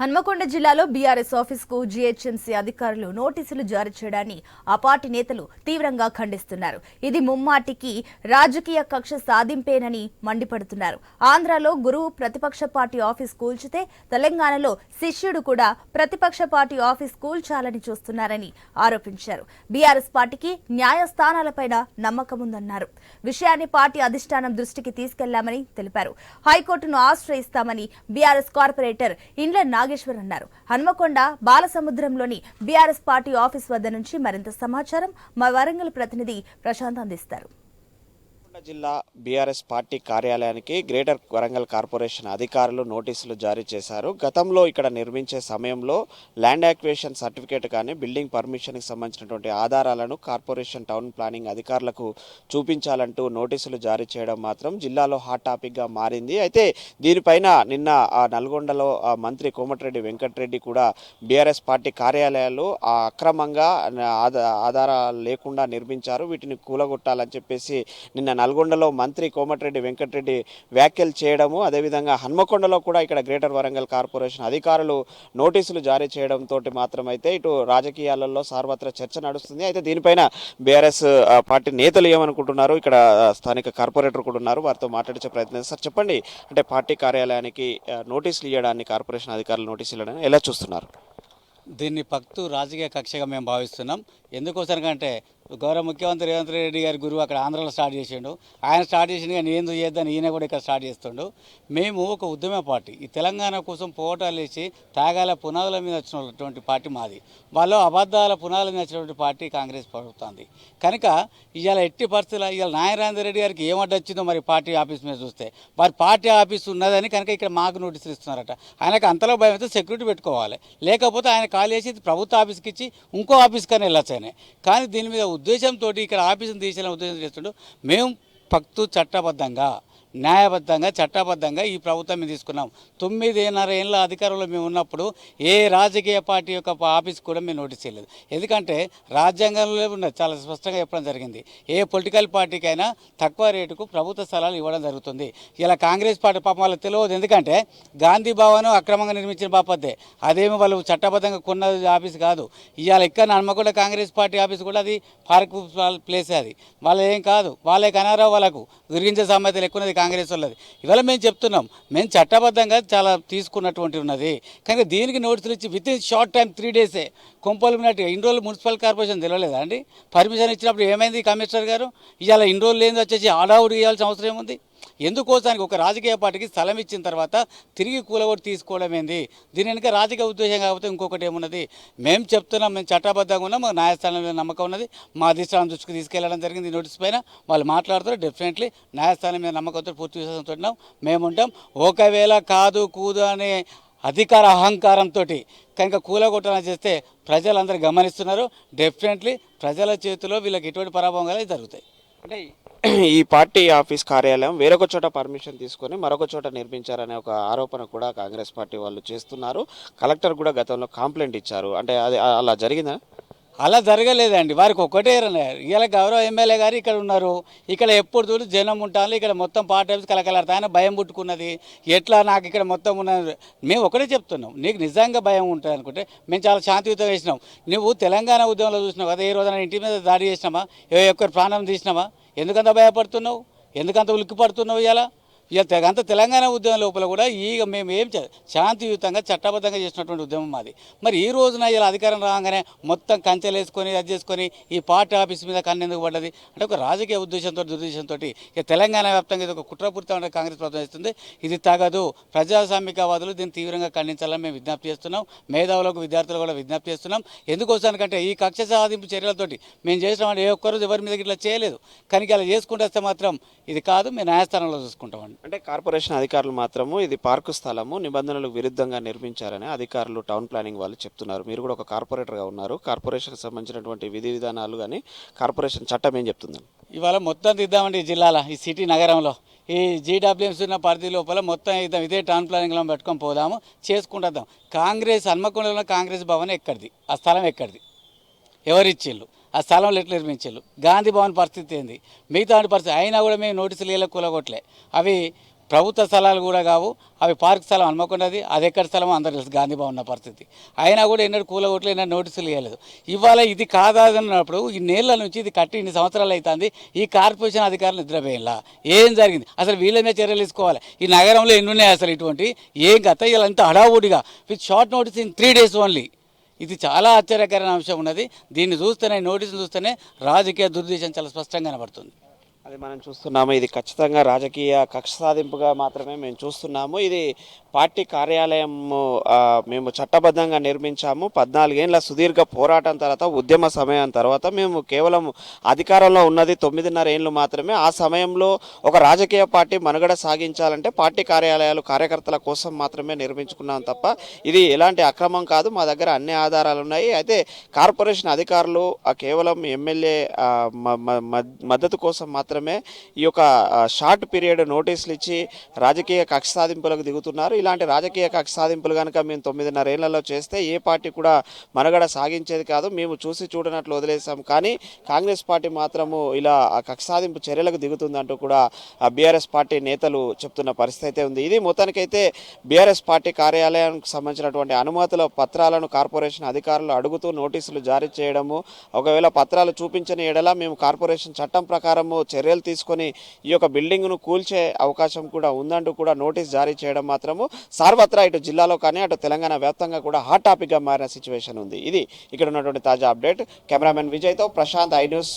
హన్మకొండ జిల్లాలో బీఆర్ఎస్ ఆఫీస్కు జీహెచ్ఎంసీ అధికారులు నోటీసులు జారీ చేయడాన్ని ఆ పార్టీ నేతలు తీవ్రంగా ఖండిస్తున్నారు. ఇది ముమ్మాటికి రాజకీయ కక్ష సాధింపేనని మండిపడుతున్నారు. ఆంధ్రాలో గురువు ప్రతిపక్ష పార్టీ ఆఫీస్ కూల్చితే తెలంగాణలో శిష్యుడు కూడా ప్రతిపక్ష పార్టీ ఆఫీస్ కూల్చాలని చూస్తున్నారని ఆరోపించారు. బీఆర్ఎస్ పార్టీకి న్యాయస్థానాలపైన నమ్మకముందన్నారు. విషయాన్ని పార్టీ అధిష్టానం దృష్టికి తీసుకెళ్ళామని తెలిపారు. హైకోర్టును ఆశ్రయిస్తామని బీఆర్ఎస్ కార్పొరేటర్ ఇండ్ల నాగేశ్వర్ అన్నారు. హన్మకొండ బాలసముద్రంలోని బీఆర్ఎస్ పార్టీ ఆఫీస్ వద్ద నుంచి మరింత సమాచారం మా వరంగల్ ప్రతినిధి ప్రశాంత్ అందిస్తారు. నల్గొండ జిల్లా బీఆర్ఎస్ పార్టీ కార్యాలయానికి గ్రేటర్ వరంగల్ కార్పొరేషన్ అధికారులు నోటీసులు జారీ చేశారు. గతంలో ఇక్కడ నిర్మించే సమయంలో ల్యాండ్ యాక్వేషన్ సర్టిఫికేట్ కానీ బిల్డింగ్ పర్మిషన్కి సంబంధించినటువంటి ఆధారాలను కార్పొరేషన్ టౌన్ ప్లానింగ్ అధికారులకు చూపించాలంటూ నోటీసులు జారీ చేయడం మాత్రం జిల్లాలో హాట్ టాపిక్గా మారింది. అయితే దీనిపైన నిన్న నల్గొండలో మంత్రి కోమటిరెడ్డి వెంకటరెడ్డి కూడా బీఆర్ఎస్ పార్టీ కార్యాలయాలు అక్రమంగా ఆధారాలు లేకుండా నిర్మించారు. వీటిని కూలగొట్టాలని చెప్పేసి నిన్న నల్గొండలో మంత్రి కోమటిరెడ్డి వెంకటరెడ్డి వ్యాఖ్యలు చేయడము అదేవిధంగా హన్మకొండలో కూడా ఇక్కడ గ్రేటర్ వరంగల్ కార్పొరేషన్ అధికారులు నోటీసులు జారీ చేయడంతో మాత్రమైతే ఇటు రాజకీయాలలో సార్వత్ర చర్చ నడుస్తుంది. అయితే దీనిపైన బీఆర్ఎస్ పార్టీ నేతలు ఏమనుకుంటున్నారు? ఇక్కడ స్థానిక కార్పొరేటర్ కూడా ఉన్నారు. వారితో మాట్లాడించే ప్రయత్నం సార్ చెప్పండి అంటే పార్టీ కార్యాలయానికి నోటీసులు ఇవ్వడాన్ని కార్పొరేషన్ అధికారులు నోటీసులు ఇవ్వడానికి ఎలా చూస్తున్నారు? దీన్ని పక్తు రాజకీయ కక్షగా మేము భావిస్తున్నాం. ఎందుకోసరికంటే గౌరవ ముఖ్యమంత్రి రేవంత్ రెడ్డి గారి గురువు అక్కడ ఆంధ్రలో స్టార్ట్ చేసిండు. ఆయన స్టార్ట్ చేసిండు కానీ ఎందుకు చేద్దని ఈయన కూడా ఇక్కడ స్టార్ట్ చేస్తుండు. మేము ఒక ఉద్యమ పార్టీ. ఈ తెలంగాణ కోసం పోటాలు వేసి త్యాగాల పునాదుల మీద వచ్చినటువంటి పార్టీ మాది. వాళ్ళు అబద్ధాల పునాదుల మీద వచ్చినటువంటి పార్టీ కాంగ్రెస్ ప్రభుత్వంది కనుక ఇవాళ ఎట్టి పరిస్థితులు ఇవాళ నారాయణ రెడ్డి గారికి ఏమడ్డొచ్చిందో మరి పార్టీ ఆఫీస్ మీద చూస్తే. వారి పార్టీ ఆఫీస్ ఉన్నదని కనుక ఇక్కడ మాకు నోటీసులు ఇస్తున్నారట. ఆయనకు అంతలో భయం అయితే సెక్యూరిటీ పెట్టుకోవాలి. లేకపోతే ఆయన ఖాళీ చేసి ప్రభుత్వ ఆఫీస్కి ఇచ్చి ఇంకో ఆఫీస్కి అని కానీ దీని మీద ఉద్దేశంతో ఇక్కడ ఆఫీసును తీసేయాలని ఉద్దేశం చేస్తుండో. మేము పక్తు చట్టబద్ధంగా న్యాయబద్ధంగా చట్టబద్ధంగా ఈ ప్రభుత్వం మేము తీసుకున్నాం. తొమ్మిదిన్నర ఏళ్ళ అధికారంలో మేము ఉన్నప్పుడు ఏ రాజకీయ పార్టీ యొక్క ఆఫీస్ కూడా మేము నోటీస్ చేయలేదు. ఎందుకంటే రాజ్యాంగంలో ఉన్నది చాలా స్పష్టంగా చెప్పడం జరిగింది. ఏ పొలిటికల్ పార్టీకైనా తక్కువ రేటుకు ప్రభుత్వ స్థలాలు ఇవ్వడం జరుగుతుంది. ఇలా కాంగ్రెస్ పార్టీ పాపం వాళ్ళకి తెలియదు. ఎందుకంటే గాంధీ భవన్ అక్రమంగా నిర్మించిన బాపద్దే అదేమి వాళ్ళు చట్టబద్ధంగా కొన్న ఆఫీస్ కాదు. ఇవాళ ఇక్కడ నమ్మకుండా కాంగ్రెస్ పార్టీ ఆఫీస్ కూడా అది పార్క్ ప్లేస్ అది. వాళ్ళు ఏం కాదు. వాళ్ళే కనారా వాళ్ళకు. గురించే సామెతలు ఎక్కువ కాంగ్రెస్ వాళ్ళది. ఇవాళ మేము చెప్తున్నాం మేము చట్టబద్ధంగా చాలా తీసుకున్నటువంటి ఉన్నది. కానీ దీనికి నోటీసులు ఇచ్చి with in short time three డేసే కొంపలు ఉన్నట్టు ఇన్ని రోజులు మున్సిపల్ కార్పొరేషన్ తెలియలేదా అండి? పర్మిషన్ ఇచ్చినప్పుడు ఏమైంది కమిషనర్ గారు? ఇవాళ ఇన్ని రోజులు ఏంది వచ్చేసి ఆడావుడి ఇవ్వాల్సిన అవసరం ఏముంది? ఎందుకోసానికి ఒక రాజకీయ పార్టీకి స్థలం ఇచ్చిన తర్వాత తిరిగి కూలగొట్టి తీసుకోవడం ఏంది? దీని వెనుక రాజకీయ ఉద్దేశం కాకపోతే ఇంకొకటి ఏమున్నది? మేము చెప్తున్నాం మేము చట్టబద్ధంగా ఉన్నాం మా న్యాయస్థానం మీద నమ్మకం ఉన్నది మా అధిష్టానం దృష్టికి తీసుకెళ్ళడం జరిగింది నోటీస్ పైన. వాళ్ళు మాట్లాడుతారు డెఫినెట్లీ న్యాయస్థానం మీద నమ్మకంతో పూర్తి విశ్వాసంతో ఉన్నాం మేము ఉంటాం. ఒకవేళ కాదు కూదు అనే అధికార అహంకారంతో కనుక కూలగొట్టాలని చేస్తే ప్రజలందరూ గమనిస్తున్నారు. డెఫినెట్లీ ప్రజల చేతిలో వీళ్ళకి ఎటువంటి పరాభవం కలిగి జరుగుతాయి. అంటే ఈ పార్టీ ఆఫీస్ కార్యాలయం వేరొక చోట పర్మిషన్ తీసుకొని మరొక చోట నిర్మించారనే ఒక ఆరోపణ కూడా కాంగ్రెస్ పార్టీ వాళ్ళు చేస్తున్నారు. కలెక్టర్ కూడా గతంలో కంప్లైంట్ ఇచ్చారు. అంటే అది అలా జరిగిందా? అలా జరగలేదండి. వారికి ఒక్కటే ఇలా గౌరవ ఎమ్మెల్యే గారు ఇక్కడ ఉన్నారు. ఇక్కడ ఎప్పుడు చూడు జనం ఉంటాను ఇక్కడ మొత్తం పార్టీ ఆఫీస్ భయం పుట్టుకున్నది. ఎట్లా నాకు ఇక్కడ మొత్తం ఉన్నది? మేము ఒకటే చెప్తున్నాం. నీకు నిజంగా భయం ఉంటుంది అనుకుంటే మేము చాలా శాంతియుతం వేసినాం. నువ్వు తెలంగాణ ఉద్యమంలో చూసినావు కదా ఏ రోజున ఇంటి మీద దాడి చేసినామా? ఏ ఒక్కరి ప్రాణం తీసినామా? ఎందుకంత భయపడుతున్నావు? ఎందుకంత ఉలిక్కి పడుతున్నావు ఇలా ఇక అంత తెలంగాణ ఉద్యమం లోపల కూడా ఈ మేము ఏం శాంతియుతంగా చట్టబద్ధంగా చేసినటువంటి ఉద్యమం మాది. మరి ఈ రోజున ఇలా అధికారం రాగానే మొత్తం కంచెలు వేసుకొని అది చేసుకొని ఈ పార్టీ ఆఫీస్ మీద కన్నెందుకు పడ్డది? అంటే ఒక రాజకీయ ఉద్దేశంతో దురుద్దేశంతో ఇక తెలంగాణ వ్యాప్తంగా ఇది ఒక కుట్రపూరితమైన కాంగ్రెస్ ప్రభుత్వం ఇది తగదు. ప్రజాస్వామికవాదులు దీన్ని తీవ్రంగా ఖండించాలని మేము విజ్ఞప్తి చేస్తున్నాం. మేధావులకు విద్యార్థులు కూడా విజ్ఞప్తి చేస్తున్నాం. ఎందుకోసానికంటే ఈ కక్ష సాధింపు చర్యలతోటి మేము చేసినామంటే ఏ ఒక్కరోజు ఎవరి మీద ఇట్లా చేయలేదు. కానీ అలా చేసుకుంటే వస్తే మాత్రం ఇది కాదు. మేము న్యాయస్థానంలో చూసుకుంటామండి. అంటే కార్పొరేషన్ అధికారులు మాత్రము ఇది పార్కు స్థలము నిబంధనలకు విరుద్ధంగా నిర్మించారని అధికారులు టౌన్ ప్లానింగ్ వాళ్ళు చెప్తున్నారు. మీరు కూడా ఒక కార్పొరేటర్గా ఉన్నారు. కార్పొరేషన్కి సంబంధించినటువంటి విధి విధానాలు కానీ కార్పొరేషన్ చట్టం ఏం చెప్తుందని? ఇవాళ మొత్తం తీద్దామండి ఈ జిల్లాలో ఈ సిటీ నగరంలో. ఈ జీడబ్ల్యూఎంసీ ఉన్న పరిధి లోపల మొత్తం ఇద్దాం ఇదే టౌన్ ప్లానింగ్లో పెట్టుకొని పోదాము చేసుకుంటాం కాంగ్రెస్ హన్మకొండలో కాంగ్రెస్ భవన్ ఎక్కడిది? ఆ స్థలం ఎక్కడిది? ఎవరిచ్చిళ్ళు ఆ స్థలంలో ఎట్లా నిర్మించారు. గాంధీ భవన్ పరిస్థితి ఏంది? మిగతా వాటి పరిస్థితి అయినా కూడా మేము నోటీసులు ఇలా కూలగొట్టలే. అవి ప్రభుత్వ స్థలాలు కూడా కావు అవి పార్క్ స్థలం హన్మకొండది అది ఎక్కడ స్థలం అందరు తెలుసు గాంధీ భవన్ పరిస్థితి. అయినా కూడా ఎన్నడూ కూలగొట్లు ఎన్నడూ నోటీసులు ఇవ్వలేదు ఇవాళ ఇది కాదన్నప్పుడు ఈ నేళ్ళ నుంచి ఇది కట్టి ఇన్ని సంవత్సరాలు అవుతుంది ఈ కార్పొరేషన్ అధికారులు నిద్రపోయేలా ఏం జరిగింది? అసలు వీళ్ళనే చర్యలు తీసుకోవాలి. ఈ నగరంలో ఎన్ని ఉన్నాయి అసలు ఇటువంటి? ఏం గత ఇలా అంత హడావుడిగా? With short notice in three days only. ఇది చాలా ఆశ్చర్యకరమైన అంశం ఉన్నది. దీన్ని చూస్తేనే నోటీసులు చూస్తేనే రాజకీయ దుర్దేశం చాలా స్పష్టంగా కనబడుతుంది. అది మనం చూస్తున్నాము. ఇది ఖచ్చితంగా రాజకీయ కక్ష సాధింపుగా మాత్రమే మేము చూస్తున్నాము. ఇది పార్టీ కార్యాలయం మేము చట్టబద్ధంగా నిర్మించాము. పద్నాలుగేళ్ళ సుదీర్ఘ పోరాటం తర్వాత ఉద్యమ సమయం తర్వాత మేము కేవలం అధికారంలో ఉన్నది తొమ్మిదిన్నర ఏళ్ళు మాత్రమే. ఆ సమయంలో ఒక రాజకీయ పార్టీ మనుగడ సాగించాలంటే పార్టీ కార్యాలయాలు కార్యకర్తల కోసం మాత్రమే నిర్మించుకున్నాం తప్ప ఇది ఎలాంటి అక్రమం కాదు. మా దగ్గర అన్ని ఆధారాలు ఉన్నాయి. అయితే కార్పొరేషన్ అధికారులు కేవలం ఎమ్మెల్యే మ- మద్దతు కోసం మాత్రమే ఈ యొక్క షార్ట్ పీరియడ్ నోటీసులు ఇచ్చి రాజకీయ కక్ష సాధింపులకు దిగుతున్నారు. ఇలాంటి రాజకీయ కక్ష సాధింపులు కనుక మేము తొమ్మిదిన్నర ఏళ్ళలో చేస్తే ఏ పార్టీ కూడా మనుగడ సాగించేది కాదు. మేము చూసి చూడనట్లు వదిలేసాం. కానీ కాంగ్రెస్ పార్టీ మాత్రము ఇలా ఆ కక్ష సాధింపు చర్యలకు దిగుతుందంటూ కూడా బీఆర్ఎస్ పార్టీ నేతలు చెప్తున్న పరిస్థితి అయితే ఉంది. ఇది మొత్తానికైతే బీఆర్ఎస్ పార్టీ కార్యాలయానికి సంబంధించినటువంటి అనుమతుల పత్రాలను కార్పొరేషన్ అధికారులు అడుగుతూ నోటీసులు జారీ చేయడము ఒకవేళ పత్రాలు చూపించని ఎడల మేము కార్పొరేషన్ చట్టం ప్రకారము చర్యలు తీసుకొని ఈ యొక్క బిల్డింగ్ను కూల్చే అవకాశం కూడా ఉందంటూ కూడా నోటీస్ జారీ చేయడం మాత్రము సార్వత్రా ఇటు జిల్లాలో కానీ అటు తెలంగాణ వ్యాప్తంగా కూడా హాట్ టాపిక్గా మారిన సిచ్యువేషన్ ఉంది. ఇది ఇక్కడ ఉన్నటువంటి తాజా అప్డేట్. కెమెరామెన్ విజయ్తో ప్రశాంత్ ఐ న్యూస్.